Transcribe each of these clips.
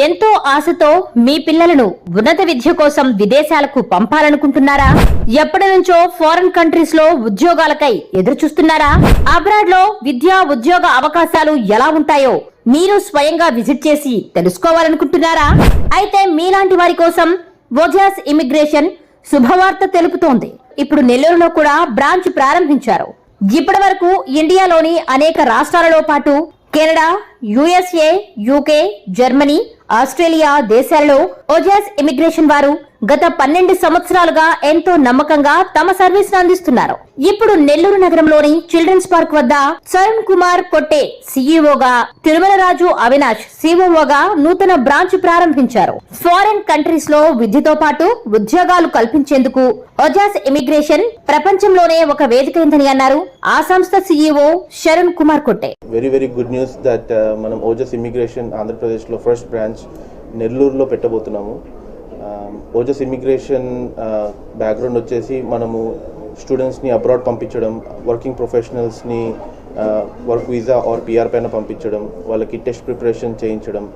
ఎంతో ఆశతో మీ పిల్లలను ఉన్నత విద్య కోసం విదేశాలకు పంపాలనుకుంటున్నారా? ఎప్పటి నుంచో ఫారిన్ కంట్రీస్లో ఉద్యోగాలకై ఎదురు చూస్తున్నారా అబ్రాడ్లో విద్యా ఉద్యోగ అవకాశాలు ఎలా ఉంటాయో మీరు స్వయంగా విజిట్ చేసి తెలుసుకోవాలనుకుంటున్నారా? అయితే మీలాంటి వారి కోసం వజాస్ ఇమిగ్రేషన్ శుభవార్త తెలుపుతోంది. ఇప్పుడు నెల్లూరులో కూడా బ్రాంచ్ ప్రారంభించారు. ఇప్పటి వరకు ఇండియాలోని అనేక రాష్ట్రాలలో పాటు Canada USA UK Germany Australia దేశాలలో ఓజాస్ ఇమిగ్రేషన్ వారు గత పన్నెండు సంవత్సరాలుగా ఎంతో నమ్మకంగా తమ సర్వీస్ అందిస్తున్నారు. ఇప్పుడు నెల్లూరు నగరంలోని చిల్డ్రన్స్ పార్క్ వద్ద చరణ్ కుమార్ కొట్టే సీఈఓగా తిరుమలరాజు అవినాష్ సిఓఓగా నూతన బ్రాంచ్ ప్రారంభించారు. ఫారెన్ కంట్రీస్లో విద్యతో పాటు ఉద్యోగాలు కల్పించేందుకు ఒజాస్ ఇమిగ్రేషన్ ప్రపంచంలోనే ఒక వేదిక ఉందని అన్నారు ఆ సంస్థ CEO Saran Kumar Kotte. Very very good news that మనం ఓజస్ ఇమిగ్రేషన్ ఆంధ్రప్రదేశ్లో ఫస్ట్ బ్రాంచ్ నెల్లూరులో పెట్టబోతున్నాము. ఓజస్ ఇమిగ్రేషన్ బ్యాక్గ్రౌండ్ వచ్చేసి మనము స్టూడెంట్స్ని అబ్రాడ్ పంపించడం వర్కింగ్ ప్రొఫెషనల్స్ని వర్క్ వీసా ఆర్ పిఆర్ పైన పంపించడం వాళ్ళకి టెస్ట్ ప్రిపరేషన్ చేయించడం.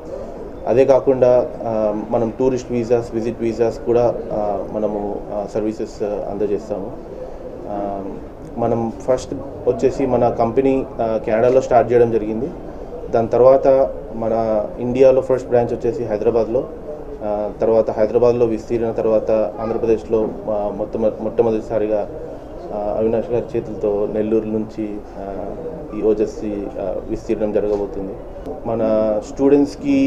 అదే కాకుండా um, మనం టూరిస్ట్ వీసాస్ విజిట్ వీసాస్ కూడా uh, మనము uh, సర్వీసెస్ uh, అందజేస్తాము. Um, మనం ఫస్ట్ వచ్చేసి మన కంపెనీ కెనడాలో స్టార్ట్ చేయడం జరిగింది. దాని తర్వాత మన ఇండియాలో ఫస్ట్ బ్రాంచ్ వచ్చేసి హైదరాబాద్లో. తర్వాత హైదరాబాద్లో విస్తీర్ణ తర్వాత ఆంధ్రప్రదేశ్లో మొత్తం మొట్టమొదటిసారిగా అవినాష్ గారి చేతులతో నెల్లూరు నుంచి ఈ ఓజస్సి విస్తీర్ణం జరగబోతుంది. మన స్టూడెంట్స్కి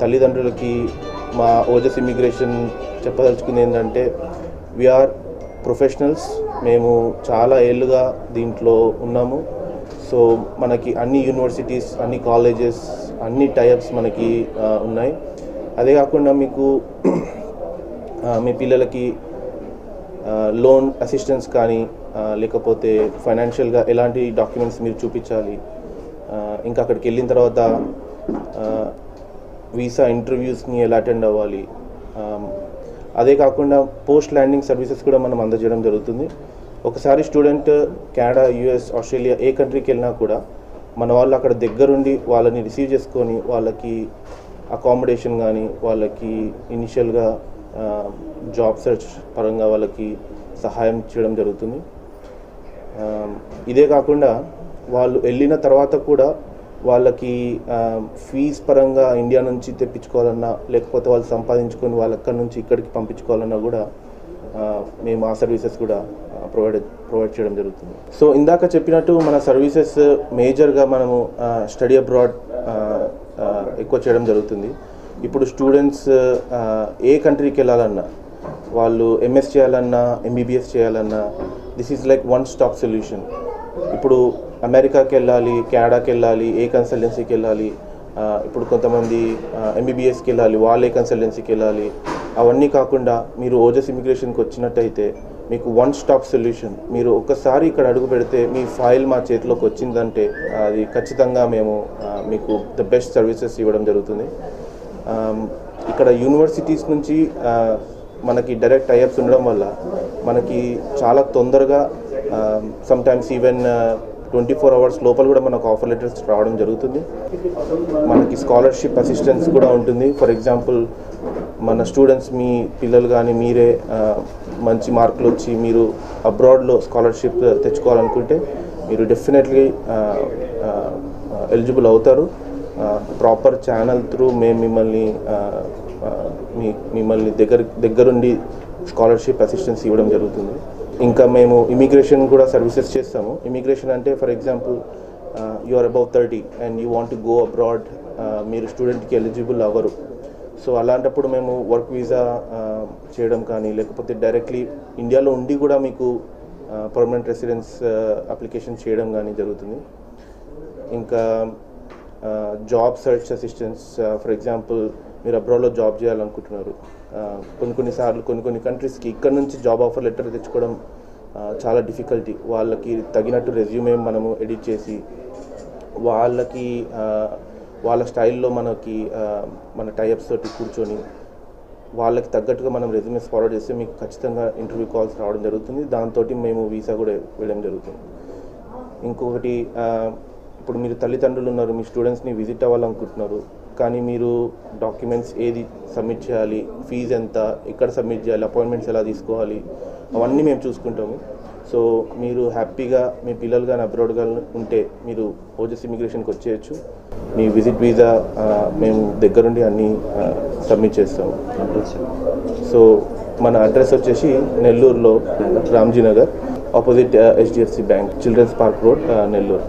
తల్లిదండ్రులకి మా ఓజస్ ఇమిగ్రేషన్ చెప్పదలుచుకుంది ఏంటంటే వీఆర్ ప్రొఫెషనల్స్ మేము చాలా ఏళ్ళుగా దీంట్లో ఉన్నాము. సో మనకి అన్ని యూనివర్సిటీస్ అన్ని కాలేజెస్ అన్ని టైప్స్ మనకి ఉన్నాయి. అదే కాకుండా మీకు మీ పిల్లలకి లోన్ అసిస్టెన్స్ కానీ లేకపోతే ఫైనాన్షియల్గా ఎలాంటి డాక్యుమెంట్స్ మీరు చూపించాలి ఇంకా అక్కడికి వెళ్ళిన తర్వాత వీసా ఇంటర్వ్యూస్ని ఎలా అటెండ్ అవ్వాలి అదే కాకుండా పోస్ట్ ల్యాండింగ్ సర్వీసెస్ కూడా మనం అందజేయడం జరుగుతుంది. ఒకసారి స్టూడెంట్ కెనడా యుఎస్ ఆస్ట్రేలియా ఏ కంట్రీకి వెళ్ళినా కూడా మన వాళ్ళు అక్కడ దగ్గరుండి వాళ్ళని రిసీవ్ చేసుకొని వాళ్ళకి అకామిడేషన్ కానీ వాళ్ళకి ఇనిషియల్గా జాబ్ సెర్చ్ పరంగా వాళ్ళకి సహాయం చేయడం జరుగుతుంది. ఇదే కాకుండా వాళ్ళు వెళ్ళిన తర్వాత కూడా వాళ్ళకి ఫీజ్ పరంగా ఇండియా నుంచి తెప్పించుకోవాలన్నా లేకపోతే వాళ్ళు సంపాదించుకొని వాళ్ళు అక్కడి నుంచి ఇక్కడికి పంపించుకోవాలన్నా కూడా మేము ఆ సర్వీసెస్ కూడా ప్రొవైడ్ ప్రొవైడ్ చేయడం జరుగుతుంది. సో ఇందాక చెప్పినట్టు మన సర్వీసెస్ మేజర్గా మనము స్టడీ అబ్రాడ్ ఎక్కువ చేయడం జరుగుతుంది. ఇప్పుడు స్టూడెంట్స్ ఏ కంట్రీకి వెళ్ళాలన్నా వాళ్ళు ఎంఎస్ చేయాలన్నా ఎంబీబీఎస్ చేయాలన్నా this is like one stop solution ఇప్పుడు అమెరికాకి వెళ్ళాలి కెనడాకి వెళ్ళాలి ఏ కన్సల్టెన్సీకి వెళ్ళాలి ఇప్పుడు కొంతమంది ఎంబీబీఎస్కి వెళ్ళాలి వాళ్ళు ఏ కన్సల్టెన్సీకి వెళ్ళాలి అవన్నీ కాకుండా మీరు ఓజస్ ఇమిగ్రేషన్కి వచ్చినట్టయితే మీకు వన్ స్టాప్ సొల్యూషన్ మీరు ఒక్కసారి ఇక్కడ అడుగు పెడితే మీ ఫైల్ మా చేతిలోకి వచ్చిందంటే అది ఖచ్చితంగా మేము మీకు ద బెస్ట్ సర్వీసెస్ ఇవ్వడం జరుగుతుంది. ఇక్కడ యూనివర్సిటీస్ నుంచి మనకి డైరెక్ట్ టైఅప్స్ ఉండడం వల్ల మనకి చాలా తొందరగా sometimes even twenty four hours లోపల కూడా మనకు ఆఫర్ లెటర్స్ రావడం జరుగుతుంది. మనకి స్కాలర్షిప్ అసిస్టెన్స్ కూడా ఉంటుంది. ఫర్ ఎగ్జాంపుల్ మన స్టూడెంట్స్ మీ పిల్లలు కానీ మీరే మంచి మార్కులు వచ్చి మీరు అబ్రాడ్లో స్కాలర్షిప్ తెచ్చుకోవాలనుకుంటే మీరు డెఫినెట్లీ ఎలిజిబుల్ అవుతారు. ప్రాపర్ ఛానల్ త్రూ మేము మిమ్మల్ని మీ మిమ్మల్ని దగ్గర దగ్గరుండి స్కాలర్షిప్ అసిస్టెన్స్ ఇవ్వడం జరుగుతుంది. ఇంకా మేము ఇమిగ్రేషన్ కూడా సర్వీసెస్ చేస్తాము. ఇమిగ్రేషన్ అంటే for example you are above thirty and you want go abroad మీరు స్టూడెంట్కి ఎలిజిబుల్ అవ్వరు. సో అలాంటప్పుడు మేము వర్క్ వీసా చేయడం కానీ లేకపోతే డైరెక్ట్లీ ఇండియాలో ఉండి కూడా మీకు పర్మనెంట్ రెసిడెన్స్ అప్లికేషన్ చేయడం కానీ జరుగుతుంది. ఇంకా job search assistance for example మీరు అబ్రాడ్లో జాబ్ చేయాలనుకుంటున్నారు. కొన్ని కొన్నిసార్లు కొన్ని కొన్ని కంట్రీస్కి ఇక్కడ నుంచి జాబ్ ఆఫర్ లెటర్ తెచ్చుకోవడం చాలా డిఫికల్టీ వాళ్ళకి తగినట్టు రెజ్యూమే మనము ఎడిట్ చేసి వాళ్ళకి వాళ్ళ స్టైల్లో మనకి మన టైఅప్స్ తోటి కూర్చొని వాళ్ళకి తగ్గట్టుగా మనం రెజ్యూమెస్ ఫార్వర్డ్ చేస్తే మీకు ఖచ్చితంగా ఇంటర్వ్యూ కాల్స్ రావడం జరుగుతుంది. దాంతో మేము వీసా కూడా వెళ్ళడం జరుగుతుంది. ఇంకొకటి ఇప్పుడు మీరు తల్లిదండ్రులు ఉన్నారు మీ స్టూడెంట్స్ని విజిట్ అవ్వాలనుకుంటున్నారు కానీ మీరు డాక్యుమెంట్స్ ఏది సబ్మిట్ చేయాలి ఫీజు ఎంత ఎక్కడ సబ్మిట్ చేయాలి అపాయింట్మెంట్స్ ఎలా తీసుకోవాలి అవన్నీ మేము చూసుకుంటాము. సో మీరు హ్యాపీగా మీ పిల్లలు కానీ అబ్రాడ్ కానీ ఉంటే మీరు ఓజెస్ ఇమిగ్రేషన్కి వచ్చేయచ్చు. మీ విజిట్ వీసా మేము దగ్గరుండి అన్నీ సబ్మిట్ చేస్తాము. సో మన అడ్రస్ వచ్చేసి నెల్లూరులో Ramji Nagar opposite HDFC bank children's park road Nellore.